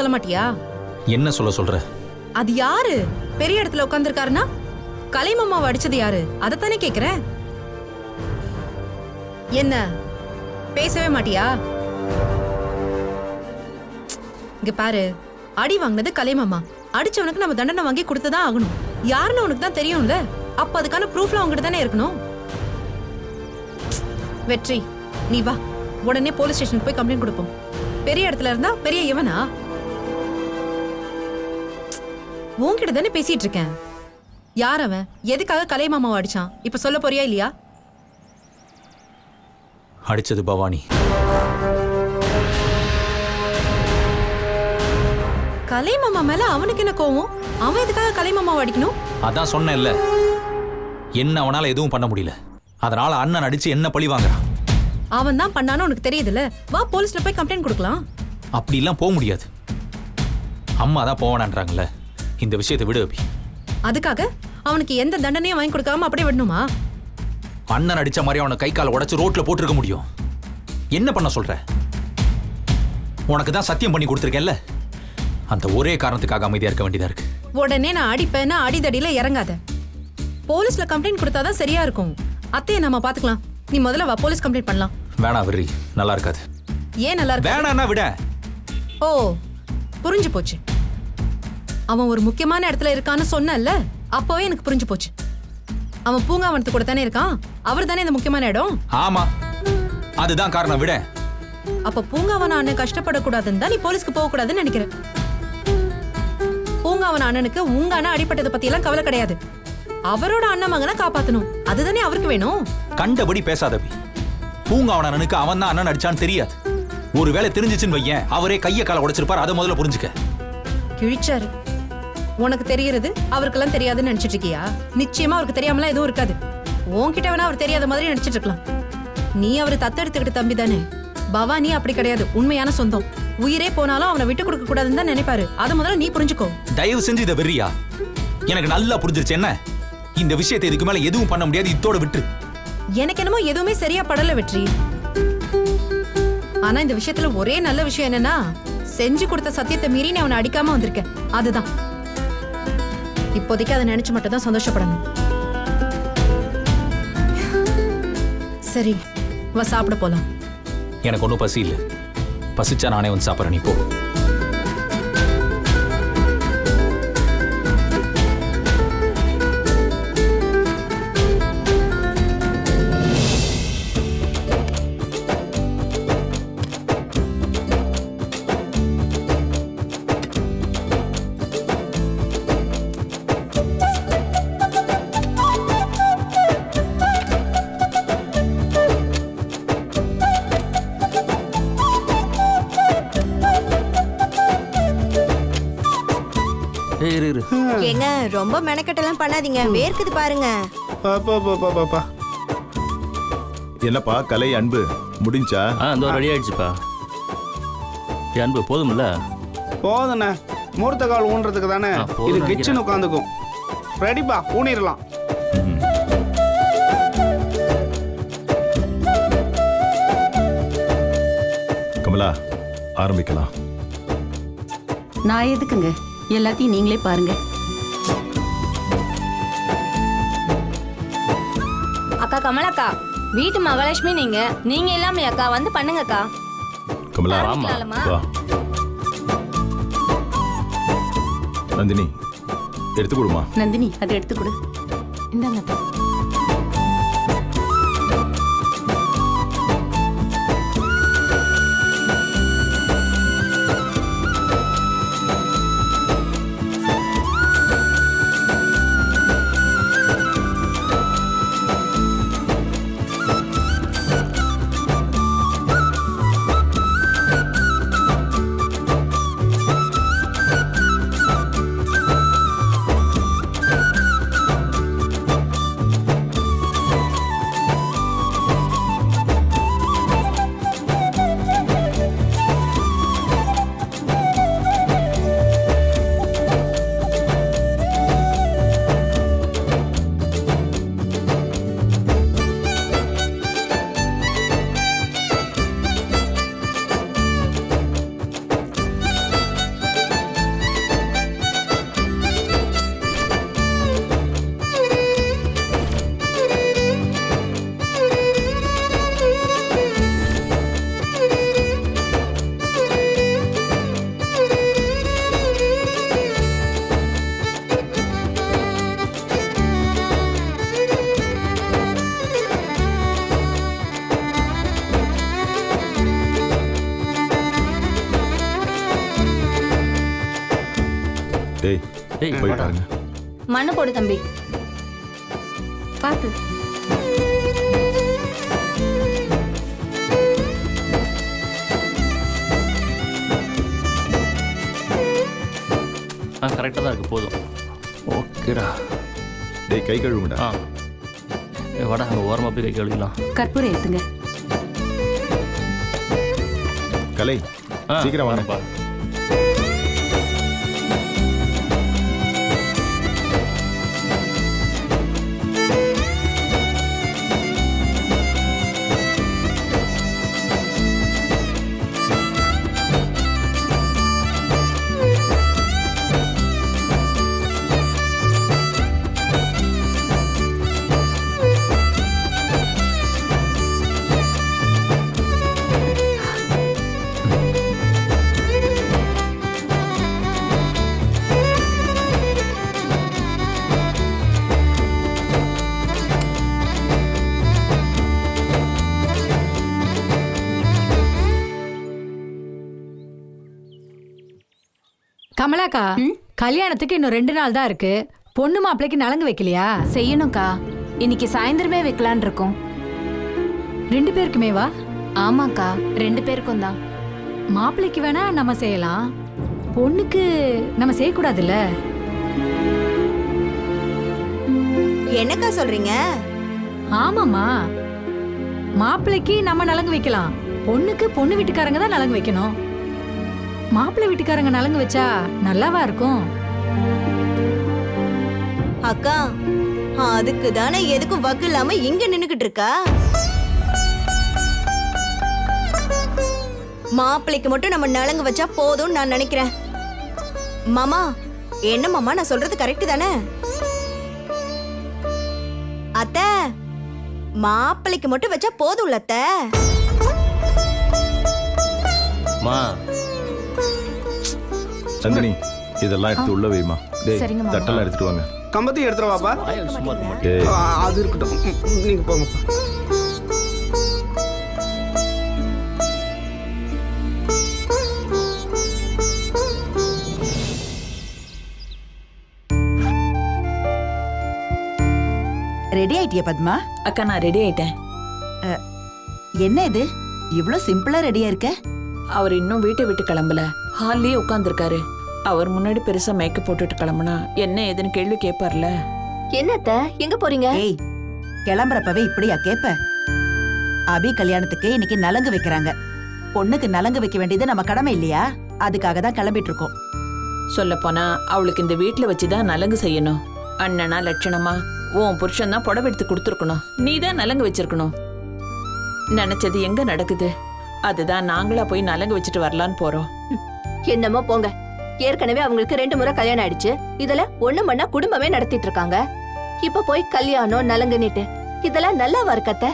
சொல்ல மாட்டியா? என்ன சொல்ல சொல்ற? அது யாரு? பெரிய இடத்துல உட்கார்ந்திருக்காருன்னா? கலைமாமாவை அடிச்சது யாரு? அதைத்தானே கேக்குறேன். என்ன? பேசவே மாட்டியா? இங்க பாரு அடி வாங்கினது கலைமாமா அடிச்சவனுக்கு நம்ம தண்டனை வாங்கி கொடுத்துதான் ஆகணும். யாருன்னு உனக்கு தான் தெரியும்ல? அப்ப அதுக்கான ப்ரூஃப்ல அவங்ககிட்ட தானே இருக்கணும்? வெற்றி நீ வா. உடனே போலீஸ் ஸ்டேஷனுக்கு போய் கம்ப்ளைண்ட் கொடுப்போம். பெரிய இடத்துல இருந்தா பெரிய இவனா? உன்கிட்ட தானே பேசிட்டு இருக்கேன் யார் அவன்? எதுக்காக கலைமாமாவை அடிச்சான்? இப்ப சொல்ல போறியா இல்லையா? அடிச்சது பவானி. கலைமாமா மேல அவனுக்கு என்ன கோவம்? அவன் எதுக்காக கலைமாமாவை அடிக்கணும்? அதான் சொன்னேன்ல. என்ன அவனால எதுவும் பண்ண முடியல. அதனால அண்ணன் அடிச்சு என்ன பழி வாங்குறான்? அவன் தான் பண்ணான்னு உனக்கு தெரியுதுல்ல? வா போலீஸ்ல போய் கம்ப்ளைண்ட் கொடுக்கலாம். அப்படிலாம் போக முடியாது. அம்மா தான் போவேனான்றாங்கல்ல. இந்த விஷயத்தை விடு அபி. அதுக்காக அவனுக்கு எந்த தண்டனையும் வாங்கி கொடுக்காம அப்படியே விடணுமா? அண்ணன் அடிச்ச மாதிரி அவனை கை காலை உடைச்சு ரோட்ல போட்டிருக்க முடியும். என்ன பண்ண சொல்ற? உனக்கு தான் சத்தியம் பண்ணி கொடுத்துருக்கேன்ல. அந்த ஒரே காரணத்துக்காக அமைதியா இருக்க வேண்டியதா இருக்கு. உடனே நான் அடிப்பேன்னு அடிதடியில இறங்காத. போலீஸ்ல கம்ப்ளைண்ட் கொடுத்தாதான் சரியா இருக்கும். அத்தையை நம்ம பாத்துக்கலாம். நீ முதல்ல வா போலீஸ் கம்ப்ளைண்ட் பண்ணலாம். வேணாம் வெறி நல்லா இருக்காது. ஏன் நல்லா இருக்கு வேணான்னா விட. ஓ புரிஞ்சு போச்சு. அவன் ஒரு முக்கியமான இடத்துல இருக்கான்னு சொன்னல்ல அப்பவே எனக்கு புரிஞ்சு போச்சு. அவன் பூங்காவனத்து கூட தானே இருக்கான்? அவர் தானே இந்த முக்கியமான இடம்? ஆமா. அதுதான் காரணம் விட. அப்ப பூங்காவன அண்ணன் கஷ்டப்படக்கூடாதுன்னு தான் நீ போலீஸ்க்கு போக கூடாதுன்னு நினைக்கிறேன் பூங்காவன அண்ணனுக்கு உங்க அண்ணன் அடிப்பட்டதை பத்தி எல்லாம் கவலை கிடையாது. அவரோட அண்ணன் மகனை காப்பாத்தணும். அதுதானே அவருக்கு வேணும். கண்டபடி பேசாதபி. பூங்காவனனுக்கு அவன் தான் அண்ணன் அடிச்சான்னு தெரியாது. ஒருவேளை தெரிஞ்சிச்சுன்னு வையேன் அவரே கைய காலை உடைச்சிருப்பார் அதை முதல்ல புரிஞ்சுக்க. கிழிச்சாரு. உனக்கு தெரியறது அவருக்கெல்லாம் தெரியாதுன்னு நினைச்சிட்டு இருக்கியா நிச்சயமா அவருக்கு தெரியாமலாம் எதுவும் இருக்காது. உன்கிட்ட வேணா அவர் தெரியாத மாதிரி நினைச்சிட்டு இருக்கலாம் நீ அவரை தத்தெடுத்துக்கிட்ட தம்பி தானே. பவானி அப்படி கிடையாது உண்மையான சொந்தம். உயிரே போனாலும் அவனை விட்டு கொடுக்க கூடாதுன்னு தான் நினைப்பாரு. அதை முதல்ல நீ புரிஞ்சுக்கோ. தயவு செஞ்சு இதை வெறியா எனக்கு நல்லா புரிஞ்சிருச்சு என்ன? இந்த விஷயத்தை இதுக்கு மேல எதுவும் பண்ண முடியாது இத்தோட விட்டு எனக்கு என்னமோ எதுவுமே சரியா படல வெற்றி. ஆனா இந்த விஷயத்துல ஒரே நல்ல விஷயம் என்னன்னா செஞ்சு கொடுத்த சத்தியத்தை மீறி நீ அவனை அடிக்காம வந்திருக்க அதுதான். இப்போதைக்கு அதை நினைச்சு மட்டும் தான் சந்தோஷப்படணும். சரி வா சாப்பிட போலாம். எனக்கு ஒன்றும் பசி இல்லை. பசிச்சா நானே வந்து சாப்பிட்றேன் நீ போ. ஏங்க ரொம்ப மெனக்கட்டெல்லாம் பண்ணாதீங்க. வேர்க்குது பாருங்க. பாப்பா பாப்பா பாப்பா என்னப்பா கலை அன்பு? முடிஞ்சா? ஆ இந்த ரெடி ஆயிடுச்சுப்பா. அன்பு போதும்ல? போதுண்ணே. மூர்த்த கால் ஊன்றதுக்கு தானே? ஆ, போதும் இது நினைக்கிறேன். கிச்சன் உட்காந்துக்கும். ரெடிப்பா ஊனிடலாம். கமலா ஆரம்பிக்கலாம். நான் எதுக்குங்க? எல்லாத்தையும் நீங்களே பாருங்க. கமலாக்கா வீட்டு மகாலட்சுமி நீங்க. நீங்க எல்லாமே அக்கா வந்து பண்ணுங்கக்கா. கமலா ஆரம்பிக்கலாமா? வா. நந்தினி எடுத்து கொடுமா. நந்தினி அதை எடுத்து கொடு. இந்தாங்க டேய் மண்ணு போடு தம்பி. பார்த்து ஆ கரெக்டாக தான் இருக்கு போதும். ஓகேடா. டேய் கை கழுவுங்கடா. ஆ. ஏ வாடா அங்கே ஓரமாக போய் கை கழுவிக்கலாம் கற்பூரம் ஏத்துங்க கலை ஆ சீக்கிரம் வாங்க. கமலாக்கா கல்யாணத்துக்கு இன்னும் ரெண்டு நாள் தான் இருக்கு. பொண்ணு மாப்பிள்ளைக்கு நலங்கு வைக்கலையா? செய்யணும்க்கா. இன்னைக்கு சாயந்தரமே வைக்கலான் இருக்கோம். ரெண்டு பேருக்குமே வா? ஆமாக்கா ரெண்டு பேருக்கும் தான். மாப்பிள்ளைக்கு வேணா நம்ம செய்யலாம். பொண்ணுக்கு நம்ம செய்யக்கூடாதுல்ல? என்னக்கா சொல்றீங்க? ஆமாம்மா. மாப்பிள்ளைக்கு நம்ம நலங்கு வைக்கலாம். பொண்ணுக்கு பொண்ணு வீட்டுக்காரங்க தான் நலங்கு வைக்கணும். மாப்பிள்ளை வீட்டுக்காரங்க நலங்கு வச்சா நல்லாவா இருக்கும்? அக்கா அதுக்கு தானே எதுக்கும் வக்கு இல்லாம இங்க நின்னுகிட்டு இருக்கா? மாப்பிள்ளைக்கு மட்டும் நம்ம நலங்கு வச்சா போதும்னு நான் நினைக்கிறேன். மாமா என்ன மாமா நான் சொல்றது கரெக்ட் தானே? அத்தை மாப்பிள்ளைக்கு மட்டும் வச்சா போதும்ல அத்தை? மா நந்தினி இதெல்லாம் எடுத்து உள்ள வைமா டேய் சரிங்க மாமா. தட்டெல்லாம் எடுத்துட்டு வாங்க. கம்பத்தையும் எடுத்துட்டு வாப்பா ஏய் ஆ, அது இருக்கட்டும். ம், ம், நீங்க போங்கப்பா ரெடி ஆயிட்டியா பத்மா? அக்கா நான் ரெடி ஆயிட்டேன். என்ன இது? இவ்ளோ சிம்பிளா ரெடியா இருக்க? அவர் இன்னும் வீட்டை விட்டு கிளம்பல. ஹால்லயே உட்காந்துருக்காரு அவர் முன்னாடி பெருசா மேக்கப் போட்டுட்டு கிளம்புனா என்ன ஏதுன்னு கேள்வி கேட்பார்ல என்னத்த? எங்க போறீங்க? ஏய் கிளம்புறப்பவே இப்படியா கேப்ப? அபி கல்யாணத்துக்கு இன்னைக்கு நலங்கு வைக்கிறாங்க. பொண்ணுக்கு நலங்கு வைக்க வேண்டியது நம்ம கடமை இல்லையா? அதுக்காக தான் கிளம்பிட்டு இருக்கோம் சொல்ல போனா அவளுக்கு இந்த வீட்ல வச்சுதான் நலங்கு செய்யணும். அண்ணனா லட்சணமா உன் புருஷன் தான் புடவை எடுத்து கொடுத்துருக்கணும். நீ தான் நலங்கு வச்சிருக்கணும். நினைச்சது எங்க நடக்குது? அதுதான் நாங்களா போய் நலங்கு வச்சுட்டு வரலான்னு போறோம். என்னமோ போங்க. ஏற்கனவே அவங்களுக்கு ரெண்டு முறை கல்யாணம் ஆயிடுச்சு. இதுல ஒண்ணு மண்ணா குடும்பமே நடத்திட்டு இருக்காங்க. இப்ப போய் கல்யாணம் நலங்குனிட்டு இதெல்லாம் நல்லாவா இருக்கத்த.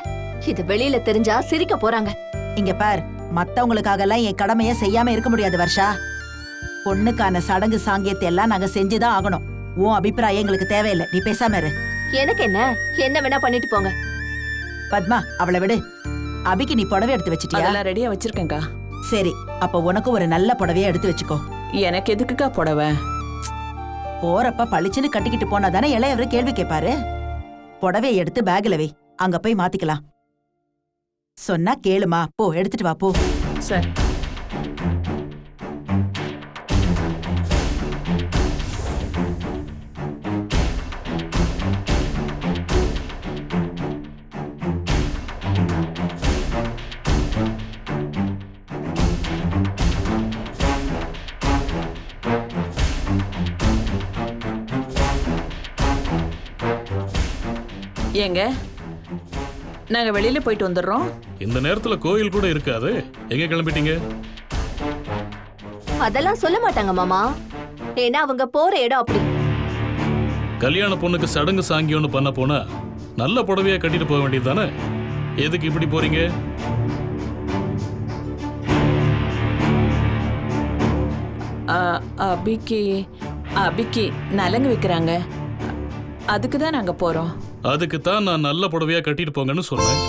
இது வெளியில தெரிஞ்சா சிரிக்க போறாங்க. இங்க பார் மத்தவங்களுக்காக எல்லாம் என் கடமைய செய்யாம இருக்க முடியாது வர்ஷா. பொண்ணுக்கான சடங்கு சாங்கியத்தை எல்லாம் நாங்க செஞ்சுதான் ஆகணும். உன் அபிப்பிராயம் எங்களுக்கு தேவையில்லை. நீ பேசாம இரு. எனக்கு என்ன? என்ன வேணா பண்ணிட்டு போங்க. பத்மா அவளை விடு. அபிக்கு நீ புடவை எடுத்து வச்சிட்டியா? அதெல்லாம் ரெடியா வச்சிருக்கேன்க்கா. சரி அப்ப உனக்கு ஒரு நல்ல புடவைய எடுத்து வச்சுக்கோ. எனக்கு எதுக்குக்கா புடவை? போறப்ப பளிச்சுன்னு கட்டிக்கிட்டு போனா தானே இளையவர் கேள்வி கேட்பாரு புடவைய எடுத்து பேக்ல வை. அங்க போய் மாத்திக்கலாம். சொன்னா கேளுமா. போ எடுத்துட்டு வா போ. சரி. ஏங்க நாங்க வெளியில போயிட்டு வந்துடுறோம். இந்த நேரத்துல கோயில் கூட இருக்காது. எங்க கிளம்பிட்டீங்க? அதெல்லாம் சொல்ல மாட்டாங்க மாமா. ஏன்னா அவங்க போற இடம் அப்படி. கல்யாண பொண்ணுக்கு சடங்கு சாங்கியம்னு பண்ண போனா நல்ல புடவையா கட்டிட்டு போக வேண்டியது தானே? எதுக்கு இப்படி போறீங்க? ஆ, அபிக்கு அபிக்கு நலங்கு வைக்கிறாங்க. அதுக்கு தான் நாங்க போறோம். அதுக்கு தான் நான் நல்ல புடவையா கட்டிட்டு போங்கன்னு சொன்னேன்.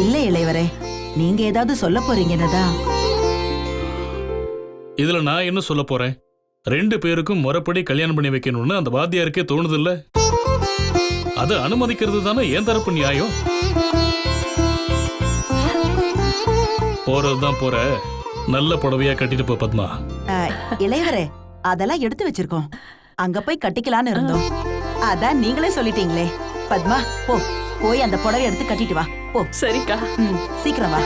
இல்ல இளையவரே நீங்க ஏதாவது சொல்ல போறீங்கன்னு தான் இதுல நான் என்ன சொல்ல போறேன்? ரெண்டு பேருக்கும் முறைப்படி கல்யாணம் பண்ணி வைக்கணும்னு அந்த வாத்தியாருக்கே தோணுது இல்ல அதை அனுமதிக்கிறது தானே என் தரப்பு நியாயம்? போறதுதான் போற. நல்ல புடவையா கட்டிட்டு போ பத்மா. இளையவரே அதெல்லாம் எடுத்து வச்சிருக்கோம். அங்க போய் கட்டிக்கலான்னு இருந்தோம். அதான் நீங்களே சொல்லிட்டீங்களே. பத்மா போ. போய் அந்த புடவை எடுத்து கட்டிட்டு வா. போ. சரிக்கா. ம், சீக்கிரம் வா.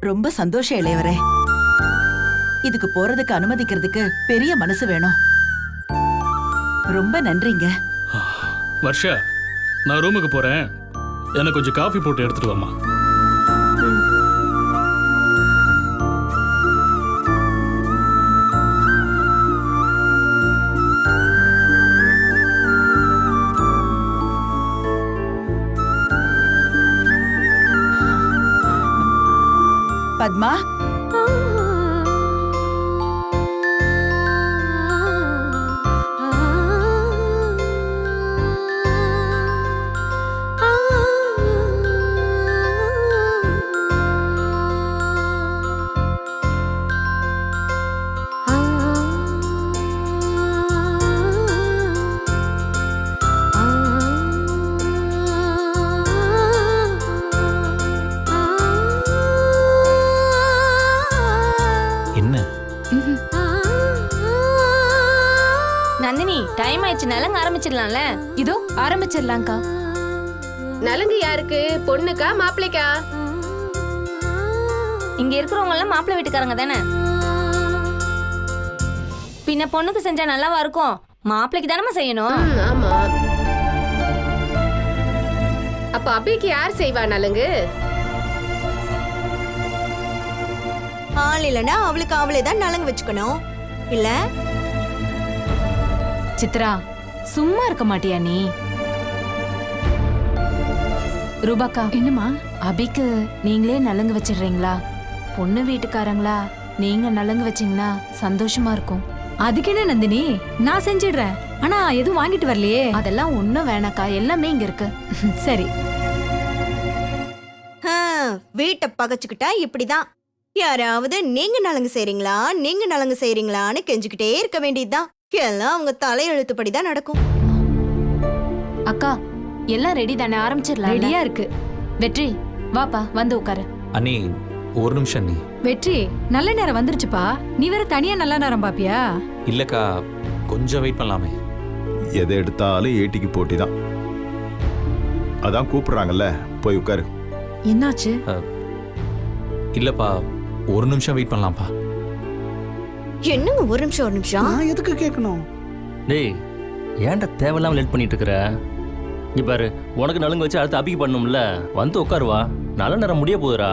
ரொம்ப சந்தோஷம் இளையவரே. இதுக்கு போறதுக்கு அனுமதிக்கிறதுக்கு பெரிய மனசு வேணும். ரொம்ப நன்றிங்க. வர்ஷா நான் ரூமுக்கு போறேன். எனக்கு கொஞ்சம் காஃபி போட்டு எடுத்துட்டு வாமா பத்மா ஆரம்பிச்சிடலாம்ல இதோ ஆரம்பிச்சிடலாம்க்கா. நலங்கு யாருக்கு? பொண்ணுக்கா மாப்பிள்ளைக்கா இங்க இருக்கிறவங்க எல்லாம் மாப்பிள்ளை வீட்டுக்காரங்க தானே? பின்ன பொண்ணுக்கு செஞ்சா நல்லாவா இருக்கும்? மாப்பிள்ளைக்கு தானே செய்யணும்? ஆமா. அப்ப அபிக்கு யார் செய்வா நலங்கு? ஆள் இல்லைன்னா அவளுக்கு அவளே தான் நலங்கு வச்சுக்கணும். இல்ல? சித்ரா சும்மா இருக்க மாட்டியா நீ? ரூபாக்கா என்னம்மா? அபிக்கு நீங்களே நலங்கு வச்சிடுறீங்களா? பொண்ணு வீட்டுக்காரங்களா நீங்க நலங்கு வச்சீங்கன்னா சந்தோஷமா இருக்கும். அதுக்கு என்ன நந்தினி? நான் செஞ்சிடுறேன். ஆனா எதுவும் வாங்கிட்டு வரலையே. அதெல்லாம் ஒண்ணும் வேணாக்கா. எல்லாமே இங்க இருக்கு. சரி. வீட்டை பகச்சுக்கிட்டா இப்படிதான். யாராவது நீங்க நலங்கு செய்றீங்களா நீங்க நலங்கு செய்றீங்களான்னு கெஞ்சுக்கிட்டே இருக்க வேண்டியதுதான். எல்லாம் அவங்க தலையெழுத்துப்படி தான் நடக்கும். அக்கா எல்லாம் ரெடி தானே? ஆரம்பிச்சிடலாம் ரெடியா இருக்கு. வெற்றி வாப்பா வந்து உட்காரு. அண்ணி ஒரு நிமிஷம் நீ வெற்றி நல்ல நேரம் வந்துருச்சுப்பா. நீ வேற தனியா நல்ல நேரம் பாப்பியா? இல்லக்கா கொஞ்சம் வெயிட் பண்ணலாமே. எதை எடுத்தாலும் ஏட்டிக்கு போட்டி தான். அதான் கூப்பிடுறாங்கல்ல போய் உட்காரு. என்னாச்சு? இல்லப்பா ஒரு நிமிஷம் வெயிட் பண்ணலாம்ப்பா. என்னங்க ஒரு நிமிஷம் ஒரு நிமிஷம்? நான் எதுக்கு கேட்கணும் டேய் ஏன்டா தேவையில்லாம லேட் பண்ணிட்டு இருக்கிற இங்க பாரு உனக்கு நலுங்கு வச்சு அடுத்து அபிக்கு பண்ணணும்ல. வந்து உட்காருவா நல்ல நேரம் முடிய போகுதுடா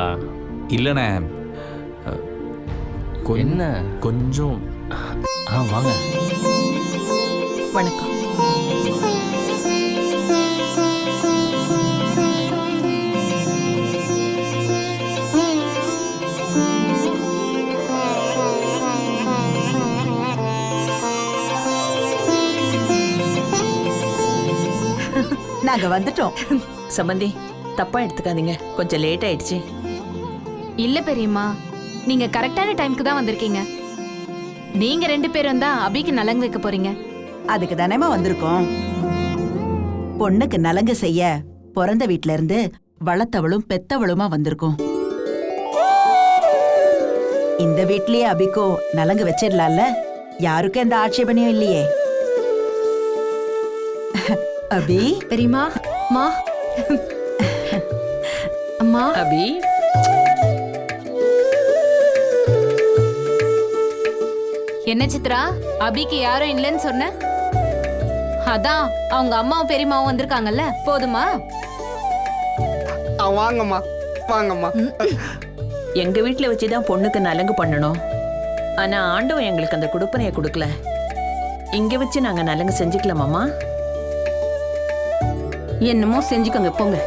இல்லைண்ணே என்ன? கொஞ்சம். ஆ வாங்க. வணக்கம். நாங்க வந்துட்டோம். சம்பந்தி தப்பா எடுத்துக்காதீங்க. கொஞ்சம் லேட் ஆயிடுச்சு. இல்ல பெரியம்மா நீங்க கரெக்டான டைம்க்கு தான் வந்திருக்கீங்க. நீங்க ரெண்டு பேரும் தான் அபிக்கு நலங்கு வைக்க போறீங்க. அதுக்கு தானேமா வந்திருக்கோம். பொண்ணுக்கு நலங்கு செய்ய பிறந்த வீட்ல இருந்து வளர்த்தவளும் பெத்தவளுமா வந்திருக்கோம். இந்த வீட்லயே அபிக்கோ நலங்கு வச்சிடலாம்ல? யாருக்கும் எந்த ஆட்சேபனையும் இல்லையே. அபி? பெரியமா மா. அம்மா. அபி? என்ன சித்ரா? அபிக்கு யாரும் இல்லைன்னு சொன்ன? அதான் அவங்க அம்மாவும் பெரியம்மாவும் வந்திருக்காங்கல்ல. போதுமா? ஆ, வாங்கம்மா. வாங்கம்மா. எங்க வீட்ல வச்சு தான் பொண்ணுக்கு நலங்கு பண்ணணும். ஆனா ஆண்டவன் எங்களுக்கு அந்த கொடுப்பனையை கொடுக்கல. இங்க வச்சு நாங்க நலங்கு செஞ்சுக்கலாமாம்மா? என்னமோ செஞ்சுக்கோங்க போங்க.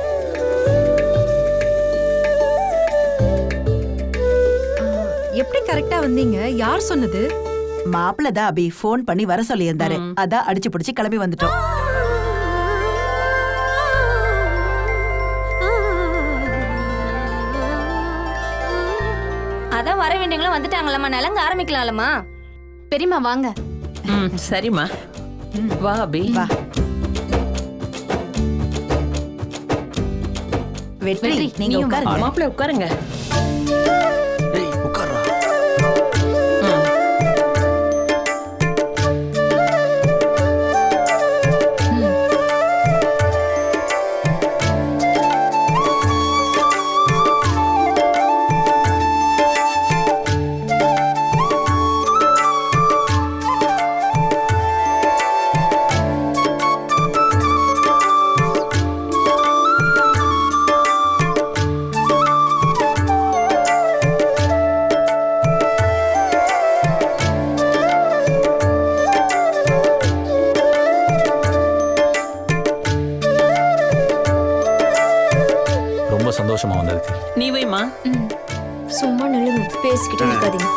எப்படி கரெக்டா வந்தீங்க? யார் சொன்னது? மாப்பிள்ள தான் அபி ஃபோன் பண்ணி வர சொல்லியிருந்தாரு. அதான் அடிச்சு பிடிச்சு கிளம்பி வந்துட்டோம். வேண்டியவங்களும் வந்துட்டாங்களம்மா. நலங்க ஆரம்பிக்கலாம்லம்மா. பெரியம்மா வாங்க. ம் சரிம்மா. வா அபி. வா. வெற்றி நீங்க. உட்காருங்க மாப்பிள்ளை உட்காருங்க வைமா சும்மா நில்லுங்க பேசிக்கிட்டே இருக்காதீங்க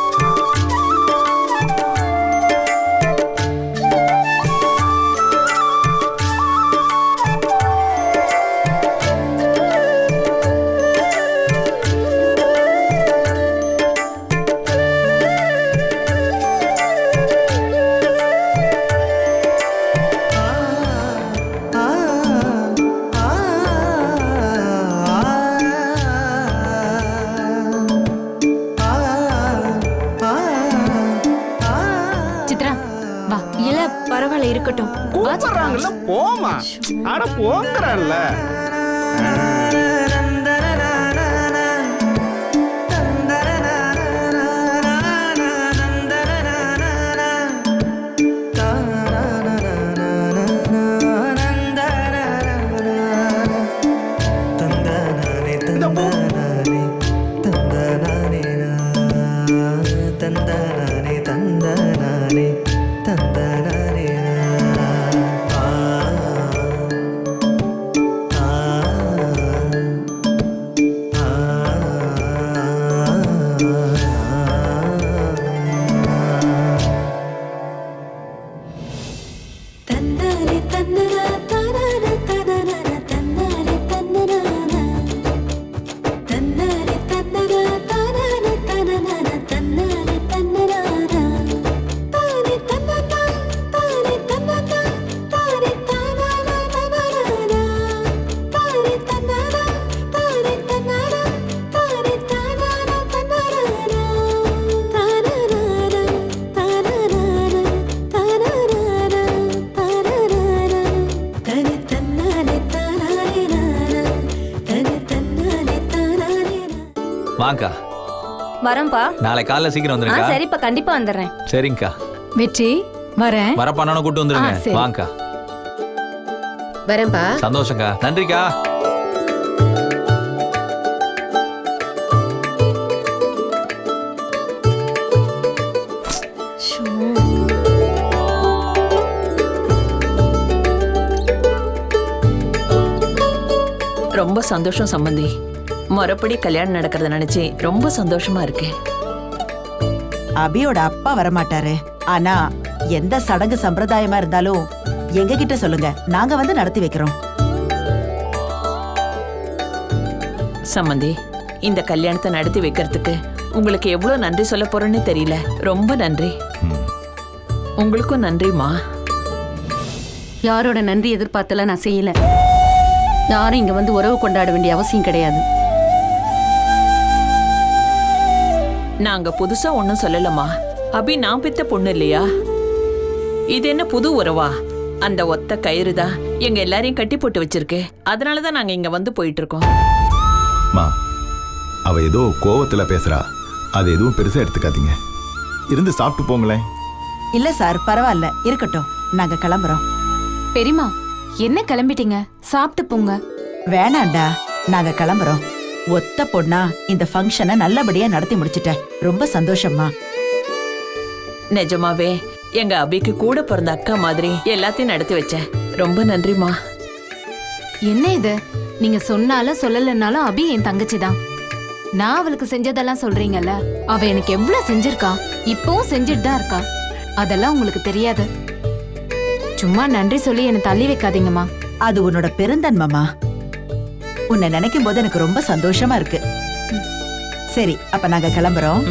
கூப்பிடுறாங்கல்ல போமா அட போங்கறல்ல வாங்கக்கா. வரேன்ப்பா. நாளை காலைல சீக்கிரம் ஆ வந்துருங்க சரிப்பா கண்டிப்பா வந்துடுறேன். சரிங்கக்கா. வெற்றி வரேன். வரப்பா நானும் கூட்டு ஆ, வந்துருங்க சரி. வாங்கக்கா. வரேன்பா சந்தோஷம்க்கா. நன்றிக்கா. ரொம்ப சந்தோஷம் சம்பந்தி. முறைப்படி கல்யாணம் நடக்கிறத நினைச்சு ரொம்ப சந்தோஷமா இருக்கேன். அபியோட அப்பா வரமாட்டாரு. ஆனா எந்த சடங்கு சம்பிரதாயமா இருந்தாலும் எங்க கிட்ட சொல்லுங்க. நாங்க வந்து நடத்தி வைக்கிறோம். சம்பந்தி இந்த கல்யாணத்தை நடத்தி வைக்கிறதுக்கு உங்களுக்கு எவ்வளவு நன்றி சொல்ல போறேன்னு தெரியல. ரொம்ப நன்றி. உங்களுக்கும் நன்றிமா யாரோட நன்றி எதிர்பார்த்தெல்லாம் நான் செய்யல. யாரும் இங்க வந்து உறவு கொண்டாட வேண்டிய அவசியம் கிடையாது. நாங்க புதுசா ஒண்ணும் சொல்லலம்மா. அபி நான் பெத்த பொண்ணு இல்லையா? இது என்ன புது உறவா? அந்த ஒத்த கயிறு தான் எங்க எல்லாரையும் கட்டி போட்டு வச்சிருக்கு. அதனாலதான் நாங்க இங்க வந்து போயிட்டு இருக்கோம் மா அவ ஏதோ கோவத்துல பேசுறா. அது எதுவும் பெருசா எடுத்துக்காதீங்க. இருந்து சாப்பிட்டு போங்களேன். இல்ல சார் பரவாயில்ல. இருக்கட்டும். நாங்க கிளம்புறோம். பெரியம்மா என்ன கிளம்பிட்டீங்க? சாப்பிட்டு போங்க. வேணாண்டா. நாங்க கிளம்புறோம். ஒத்த பொண்ணா இந்த ஃபங்க்ஷனை நல்லபடியா நடத்தி முடிச்சிட்டேன் ரொம்ப சந்தோஷம்மா. நிஜமாவே எங்க அபிக்கு கூட பிறந்த அக்கா மாதிரி எல்லாத்தையும் நடத்தி வச்சேன் ரொம்ப நன்றிமா என்ன இது? நீங்க சொன்னாலும் சொல்லலைன்னாலும் அபி என் தங்கச்சி தான். நான் அவளுக்கு செஞ்சதெல்லாம் சொல்றீங்கல்ல அவ எனக்கு எவ்வளவு செஞ்சிருக்கா? இப்பவும் செஞ்சுட்டு தான் இருக்கா. அதெல்லாம் உங்களுக்கு தெரியாது. சும்மா நன்றி சொல்லி என்னை தள்ளி வைக்காதீங்கம்மா. அது உன்னோட பெருந்தன்மமா உன்னை நினைக்கும் போது எனக்கு ரொம்ப சந்தோஷமா இருக்கு. சரி அப்ப நாங்க கிளம்புறோம்.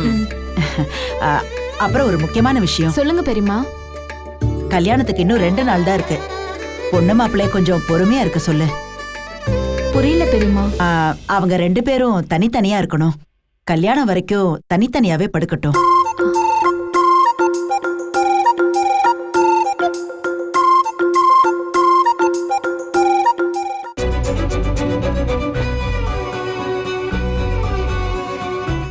அப்புறம் ஒரு முக்கியமான விஷயம். சொல்லுங்க பெரியமா கல்யாணத்துக்கு இன்னும் ரெண்டு நாள் தான் இருக்கு. பொண்ணு மாப்பிள்ளைய கொஞ்சம் பொறுமையா இருக்க சொல்லு. புரியல பெரியமா ஆ, அவங்க ரெண்டு பேரும் தனித்தனியா இருக்கணும். கல்யாணம் வரைக்கும் தனித்தனியாவே படுக்கட்டும்.